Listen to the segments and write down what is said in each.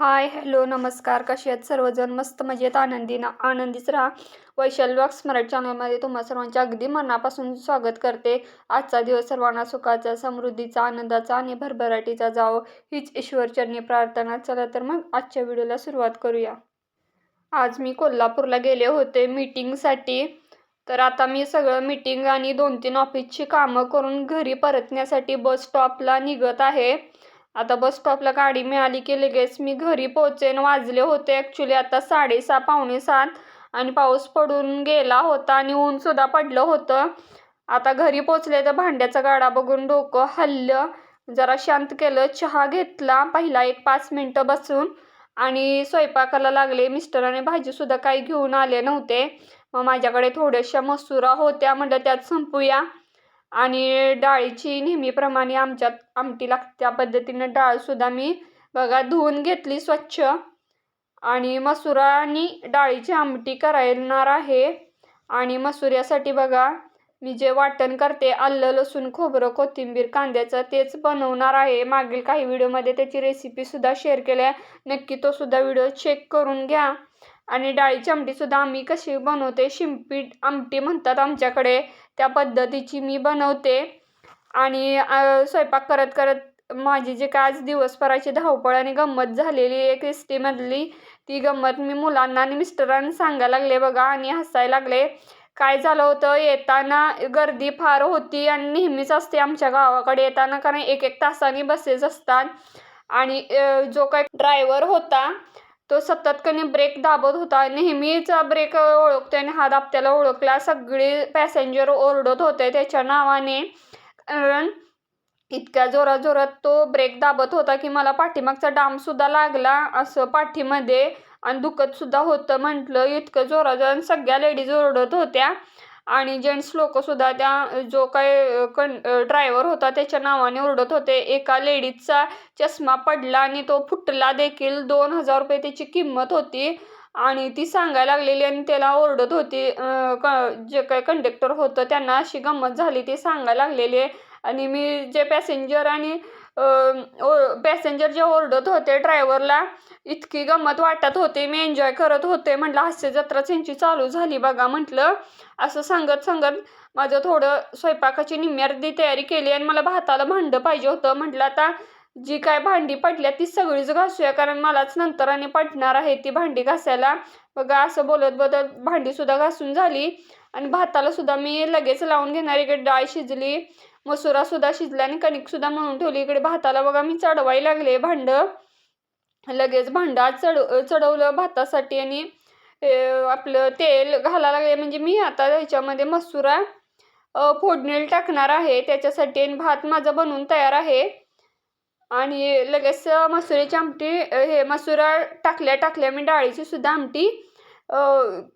Hi hello नमस्कार. कसे आहेत सर्वजण? मस्त मजेत आनंदी ना आनंदीच राहा. वैशाल स्मरण चॅनलमध्ये तुम्हा सर्वांचे अगदी मनापासून स्वागत करते. आजचा दिवस सर्वांना सुखाचा समृद्धीचा आनंदाचा आणि भरभराटीचा जावो. हीच ईश्वरचरणी प्रार्थना. चला तर मग आजच्या व्हिडिओला सुरुवात करूया. आज मी कोल्हापूरला गेले होते मीटिंगसाठी. तर आता मी सगळं मीटिंग आणि दोन तीन ऑफिसची कामं करून घरी परतण्यासाठी बस स्टॉपला निघत आहे. आता बस स्टॉपला गाडी मिळाली की लगेच मी घरी पोहोचेन. वाजले होते ॲक्च्युली आता साडेसहा पावणे सात. आणि पाऊस पडून गेला होता आणि ऊनसुद्धा पडलं होतं. आता घरी पोचले तर भांड्याचा गाडा बघून डोकं हल्लं. जरा शांत केलं चहा घेतला पहिला एक पाच मिनटं बसून. आणि स्वयंपाकाला लागले. मिस्टराने भाजीसुद्धा काही घेऊन आले नव्हते. मग माझ्याकडे थोड्याशा मसुरा होत्या. म्हटलं त्यात संपूया. आणि डाळीची नेहमीप्रमाणे आमच्यात आमटी लागते. त्या पद्धतीनं डाळसुद्धा मी बघा धुवून घेतली स्वच्छ. आणि मसुरा आणि डाळीची आमटी करायणार आहे. आणि मसुऱ्यासाठी बघा मी जे वाटण करते आलं लसूण खोबरं कोथिंबीर कांद्याचं तेच बनवणार आहे. मागील काही व्हिडिओमध्ये त्याची रेसिपीसुद्धा शेअर केल्या. नक्की तो सुद्धा व्हिडिओ चेक करून घ्या. आणि डाळीची आमटीसुद्धा आम्ही कशी बनवते? शिंपीट आमटी म्हणतात आमच्याकडे. त्या पद्धतीची मी बनवते. आणि स्वयंपाक करत करत माझी जे काय आज दिवसभराची धावपळ आणि गंमत झालेली एक एसटीमधली ती गंमत मी मुलांना आणि मिस्टरांना सांगायला लागले बघा आणि हसायला लागले. काय झालं होतं? येताना गर्दी फार होती आणि नेहमीच असते आमच्या गावाकडे येताना कारण एक एक तासाने बसेस असतात. आणि जो काय ड्रायव्हर होता तो सतत कनी ब्रेक दाबत होता. नेहमीच ब्रेक ओळखतो आणि हा दाबत्याला ओळखला. सगळे पॅसेंजर ओरडत होते त्याच्या नावाने. कारण इतक्या जोरात जोरात तो ब्रेक दाबत होता की मला पाठीमागचा डामसुद्धा लागला असं पाठीमध्ये. आणि दुखतसुद्धा होतं म्हटलं. इतकं जोरात सगळ्या लेडीज ओरडत होत्या. आणि जेंट्स लोकंसुद्धा त्या जो काय कं ड्रायव्हर होता त्याच्या नावाने ओरडत होते. एका लेडीजचा चष्मा पडला आणि तो फुटला देखील. दोन हजार रुपये त्याची किंमत होती आणि ती सांगायला लागलेली आणि त्याला ओरडत होती. क जे काय कंडक्टर होतं त्यांना अशी गंमत झाली ती सांगायला लागलेली. आणि मी जे पॅसेंजर आणि पॅसेंजर जे ओरडत होते ड्रायव्हरला इतकी गंमत वाटत होते. मी एन्जॉय करत होते. म्हटलं हास्य जत्राच यांची चालू झाली बघा म्हटलं. असं सांगत सांगत माझं थोडं स्वयंपाकाची निम्मी तयारी केली आणि मला भाताला भांडं पाहिजे होतं. म्हटलं आता जी काय भांडी पडल्या ती सगळीच घासूया कारण मलाच नंतर आणि पटणार आहे ती भांडी घासायला. बघा असं बोलत बोलत भांडीसुद्धा घासून झाली. आणि भाताला सुद्धा मी लगेच लावून घेणार इकडे डाळ शिजली. मसुरासुद्धा शिजला आणि कणिकसुद्धा म्हणून ठेवली. इकडे भाताला बघा मी चढवायला लागले. भांडं. लगेच भांडा. चढ चढवलं भातासाठी आणि आपलं तेल घालायला लागले. म्हणजे मी आता ह्याच्यामध्ये मसुरा फोडणीला टाकणार आहे. त्याच्यासाठी आणि भात माझा बनवून तयार आहे. आणि लगेच मसुरीची आमटी हे मसुरा टाकल्या टाकल्या मी डाळीची सुद्धा आमटी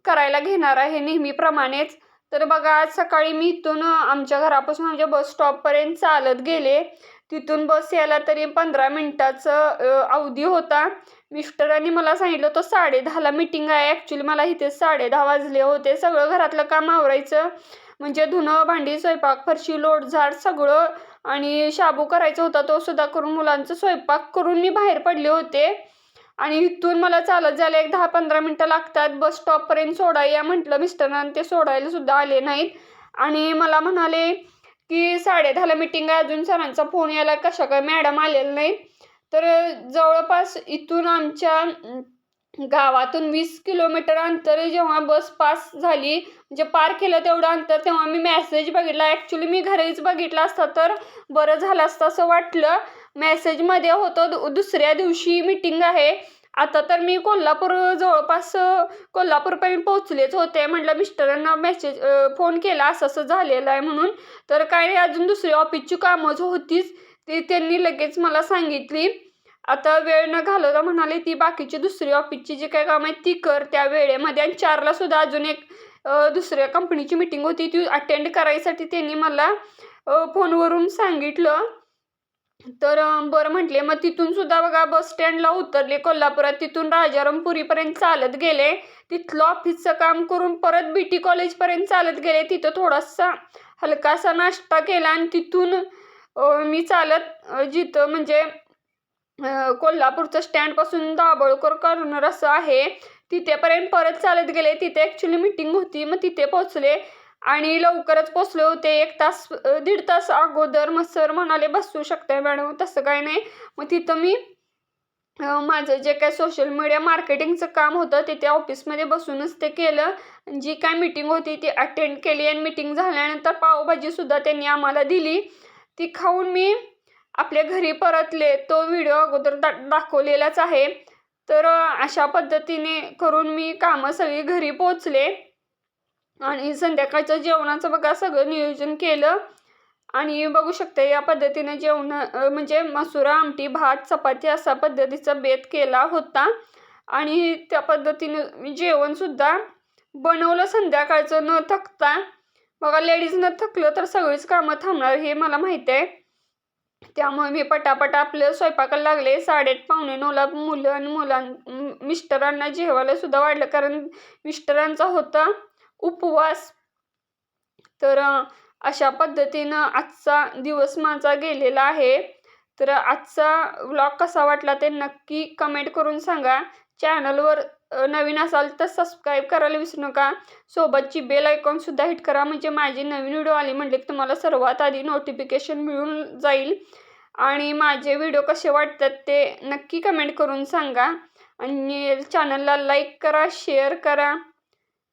करायला घेणार आहे नेहमीप्रमाणेच. तर बघा आज सकाळी मी इथून आमच्या घरापासून आमच्या बस स्टॉपपर्यंत चालत गेले. तिथून बस यायला तरी पंधरा मिनटाचं अवधी होता. मिस्टरांनी मला सांगितलं तो साडे दहाला मिटिंग आहे. ॲक्च्युली मला इथे साडे दहा वाजले होते. सगळं घरातलं काम आवरायचं. म्हणजे धुणं भांडी स्वयंपाक फरशी लोटझाड सगळं आणि शाबू करायचा होता. तो सुद्धा करून मुलांचं स्वयंपाक करून मी बाहेर पडले होते. आणि इथून मला चालत जायला एक दहा पंधरा मिनटं लागतात. बस स्टॉपपर्यंत सोडाया म्हटलं मिस्टरांना ते सोडायला सुद्धा आले नाहीत. आणि मला म्हणाले की साडे दहाला मिटिंग आहे. अजून सरांचा फोन यायला कशा काय मॅडम आलेला नाही तर जवळपास इथून आमच्या गावातून वीस किलोमीटर अंतर जेव्हा बस पास झाली म्हणजे पार केलं तेवढं अंतर तेव्हा मी मॅसेज बघितला. ॲक्च्युली मी घरीच बघितला असता तर बरं झालं असतं असं वाटलं. मेसेजमध्ये होतं दुसऱ्या दिवशी मिटिंग आहे. आता तर मी कोल्हापूर जवळपास कोल्हापूरपर्यंत पोहोचलेच होते. म्हटलं मिस्टरांना मेसेज फोन केला असं असं झालेलं आहे म्हणून. तर काय नाही अजून दुसरी ऑफिसची कामं जो होतीच ती त्यांनी लगेच मला सांगितली. आता वेळ न घालवता म्हणाले ती बाकीची दुसरी ऑफिसची जी काही काम आहे ती कर त्या वेळेमध्ये. आणि चारला सुद्धा अजून एक दुसऱ्या कंपनीची मिटिंग होती. ती अटेंड करायसाठी त्यांनी मला फोनवरून सांगितलं. तर बरं म्हटले. मग तिथून सुद्धा बघा बस स्टँडला उतरले कोल्हापुरात. तिथून राजारामपुरीपर्यंत चालत गेले. तिथलं ऑफिसचं काम करून परत बी टी कॉलेजपर्यंत चालत गेले. तिथं थोडासा हलकासा नाश्ता केला आणि तिथून मी चालत जिथं म्हणजे कोल्हापूरचं स्टँडपासून दाभोळकर कॉर्नर असं आहे तिथेपर्यंत परत चालत गेले. तिथे ॲक्च्युली मीटिंग होती. मग तिथे पोचले आणि लवकरच पोचले होते. एक तास दीड तास अगोदर मग सर म्हणाले बसू शकताय मॅडम. तसं काय नाही. मग तिथं मी माझं जे काय सोशल मीडिया मार्केटिंगचं काम होतं तिथे ऑफिसमध्ये बसूनच ते केलं. जी काय मीटिंग होती ती अटेंड केली आणि मीटिंग झाल्यानंतर पावभाजीसुद्धा त्यांनी आम्हाला दिली. ती खाऊन मी आपल्या घरी परतले. तो व्हिडिओ अगोदर दा दाखवलेलाच आहे. तर अशा पद्धतीने करून मी कामं सगळी घरी पोचले. आणि संध्याकाळच्या जेवणाचं बघा सगळं नियोजन केलं. आणि बघू शकता या पद्धतीने जेवण म्हणजे मसुरा आमटी भात चपाती असा पद्धतीचा बेत केला होता. आणि त्या पद्धतीने जेवणसुद्धा बनवलं संध्याकाळचं न थकता. बघा लेडीज न थकलं तर सगळीच कामं थांबणार हे मला माहीत आहे. त्यामुळे मी पटापट आपलं स्वयंपाकाला लागले. साडेआठ पावणे नऊला मुलं आणि मुलां मिस्टरांना जेवायला सुद्धा वाढलं कारण मिस्टरांचा होता. उपवास. तर अशा पद्धतीनं आजचा दिवस माझा गेलेला आहे. तर आजचा व्लॉग कसा वाटला ते नक्की कमेंट करून सांगा. चॅनलवर नवीन असाल तर सबस्क्राईब करायला विसरू नका. सोबतची बेल आयकॉनसुद्धा हिट करा. म्हणजे माझी नवीन व्हिडिओ आली म्हटले की तुम्हाला सर्वात आधी नोटिफिकेशन मिळून जाईल. आणि माझे व्हिडिओ कसे वाटतात ते नक्की कमेंट करून सांगा. आणि चॅनलला लाईक करा शेअर करा.